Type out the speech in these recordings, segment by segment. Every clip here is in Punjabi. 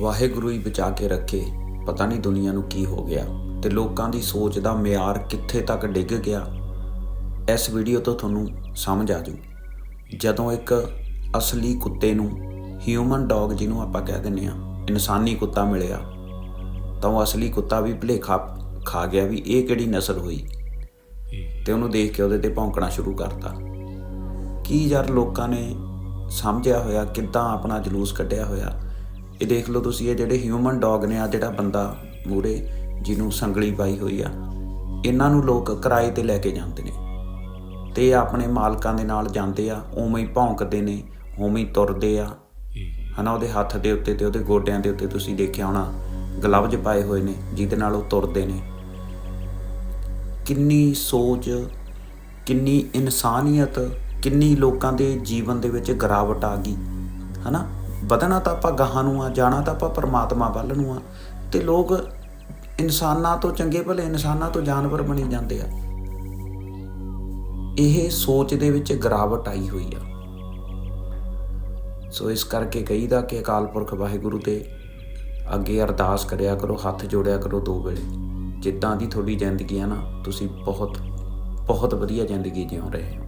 ਵਾਹਿਗੁਰੂ ਹੀ ਬਚਾ ਕੇ ਰੱਖੇ। ਪਤਾ ਨਹੀਂ ਦੁਨੀਆ ਨੂੰ ਕੀ ਹੋ ਗਿਆ ਤੇ ਲੋਕਾਂ ਦੀ ਸੋਚ ਦਾ ਮਿਆਰ ਕਿੱਥੇ ਤੱਕ ਡਿੱਗ ਗਿਆ। ਇਸ ਵੀਡੀਓ ਤੋਂ ਤੁਹਾਨੂੰ ਸਮਝ ਆ ਜੂ। ਜਦੋਂ ਇੱਕ ਅਸਲੀ ਕੁੱਤੇ ਨੂੰ ਹਿਊਮਨ ਡੌਗ ਜਿਹਨੂੰ ਆਪਾਂ ਕਹਿ ਦਿੰਦੇ ਆ ਇਨਸਾਨੀ ਕੁੱਤਾ ਮਿਲਿਆ, ਤਾਂ ਉਹ ਅਸਲੀ ਕੁੱਤਾ ਵੀ ਭੁਲੇਖਾ ਖਾ ਗਿਆ ਵੀ ਇਹ ਕਿਹੜੀ ਨਸਲ ਹੋਈ। ਤੇ ਉਹਨੂੰ ਦੇਖ ਕੇ ਉਹਦੇ ਤੇ ਭੌਂਕਣਾ ਸ਼ੁਰੂ ਕਰਤਾ। ਕੀ ਯਾਰ ਲੋਕਾਂ ਨੇ ਸਮਝਿਆ ਹੋਇਆ, ਕਿੱਦਾਂ ਆਪਣਾ ਜਲੂਸ ਕੱਢਿਆ ਹੋਇਆ? ਇਹ ਦੇਖ ਲਓ ਤੁਸੀਂ, ਇਹ ਜਿਹੜੇ ਹਿਊਮਨ ਡੌਗ ਨੇ ਆ, ਜਿਹੜਾ ਬੰਦਾ ਮੂਰੇ ਜਿਹਨੂੰ ਸੰਗਲੀ ਪਾਈ ਹੋਈ ਆ, ਇਹਨਾਂ ਨੂੰ ਲੋਕ ਕਿਰਾਏ ਤੇ ਲੈ ਕੇ ਜਾਂਦੇ ਨੇ। ਤੇ ਆਪਣੇ ਮਾਲਕਾਂ ਦੇ ਨਾਲ ਜਾਂਦੇ ਆ, ਉਵੇਂ ਹੀ ਭੌਂਕਦੇ ਨੇ, ਉਵੇਂ ਹੀ ਤੁਰਦੇ ਆ। ਹਨਾ, ਉਹਦੇ ਹੱਥ ਦੇ ਉੱਤੇ ਤੇ ਉਹਦੇ ਗੋਡਿਆਂ ਦੇ ਉੱਤੇ ਤੁਸੀਂ ਦੇਖਿਆ ਹੋਣਾ ਗਲਵਜ਼ ਪਾਏ ਹੋਏ ਨੇ, ਜਿਹਦੇ ਨਾਲ ਉਹ ਤੁਰਦੇ ਨੇ। ਕਿੰਨੀ ਸੋਚ, ਕਿੰਨੀ ਇਨਸਾਨੀਅਤ, ਕਿੰਨੀ ਲੋਕਾਂ ਦੇ ਜੀਵਨ ਦੇ ਵਿੱਚ ਗਿਰਾਵਟ ਆ ਗਈ, ਹਨਾ? ਵਧਣਾ ਤਾਂ ਆਪਾਂ ਗਾਹਾਂ ਨੂੰ ਆ, ਜਾਣਾ ਤਾਂ ਆਪਾਂ ਪਰਮਾਤਮਾ ਵੱਲ ਨੂੰ ਆ। ਤੇ ਲੋਕ ਇਨਸਾਨਾਂ ਤੋਂ ਚੰਗੇ ਭਲੇ ਇਨਸਾਨਾਂ ਤੋਂ ਜਾਨਵਰ ਬਣੀ ਜਾਂਦੇ ਆ। ਇਹ ਸੋਚ ਦੇ ਵਿੱਚ ਗਿਰਾਵਟ ਆਈ ਹੋਈ ਆ। ਸੋ ਇਸ ਕਰਕੇ ਕਹੀਦਾ ਕਿ ਅਕਾਲ ਪੁਰਖ ਵਾਹਿਗੁਰੂ ਤੇ ਅੱਗੇ ਅਰਦਾਸ ਕਰਿਆ ਕਰੋ, ਹੱਥ ਜੋੜਿਆ ਕਰੋ ਦੋ ਵੇਲੇ। ਜਿੱਦਾਂ ਦੀ ਤੁਹਾਡੀ ਜ਼ਿੰਦਗੀ ਆ ਨਾ, ਤੁਸੀਂ ਬਹੁਤ ਬਹੁਤ ਵਧੀਆ ਜ਼ਿੰਦਗੀ ਜਿਉ ਰਹੇ ਹੋ।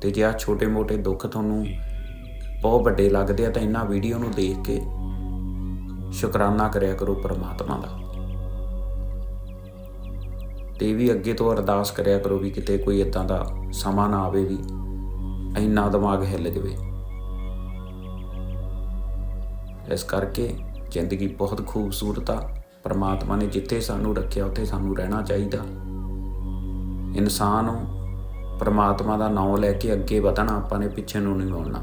ਤੇ ਜੇ ਆ ਛੋਟੇ-ਮੋਟੇ ਦੁੱਖ ਤੁਹਾਨੂੰ ਬਹੁਤ ਵੱਡੇ ਲੱਗਦੇ ਆ ਤਾਂ ਇਹਨਾਂ ਵੀਡੀਓ ਨੂੰ ਦੇਖ ਕੇ ਸ਼ੁਕਰਾਨਾ ਕਰਿਆ ਕਰੋ ਪਰਮਾਤਮਾ ਦਾ। ਤੇ ਵੀ ਅੱਗੇ ਤੋਂ ਅਰਦਾਸ ਕਰਿਆ ਕਰੋ ਵੀ ਕਿਤੇ ਕੋਈ ਇਦਾਂ ਦਾ ਸਮਾਂ ਨਾ ਆਵੇ ਵੀ ਇੰਨਾ ਦਿਮਾਗ ਹਿੱਲ ਜਾਵੇ। ਇਸ ਕਰਕੇ ਜ਼ਿੰਦਗੀ ਬਹੁਤ ਖੂਬਸੂਰਤ ਆ। ਪਰਮਾਤਮਾ ਨੇ ਜਿੱਥੇ ਸਾਨੂੰ ਰੱਖਿਆ, ਉੱਥੇ ਸਾਨੂੰ ਰਹਿਣਾ ਚਾਹੀਦਾ। ਇਨਸਾਨ ਪਰਮਾਤਮਾ ਦਾ ਨਾਮ ਲੈ ਕੇ ਅੱਗੇ ਵਧਣਾ ਆਪਾਂ ਨੇ ਪਿੱਛੇ ਨੂੰ ਨਹੀਂ ਮੁੜਨਾ।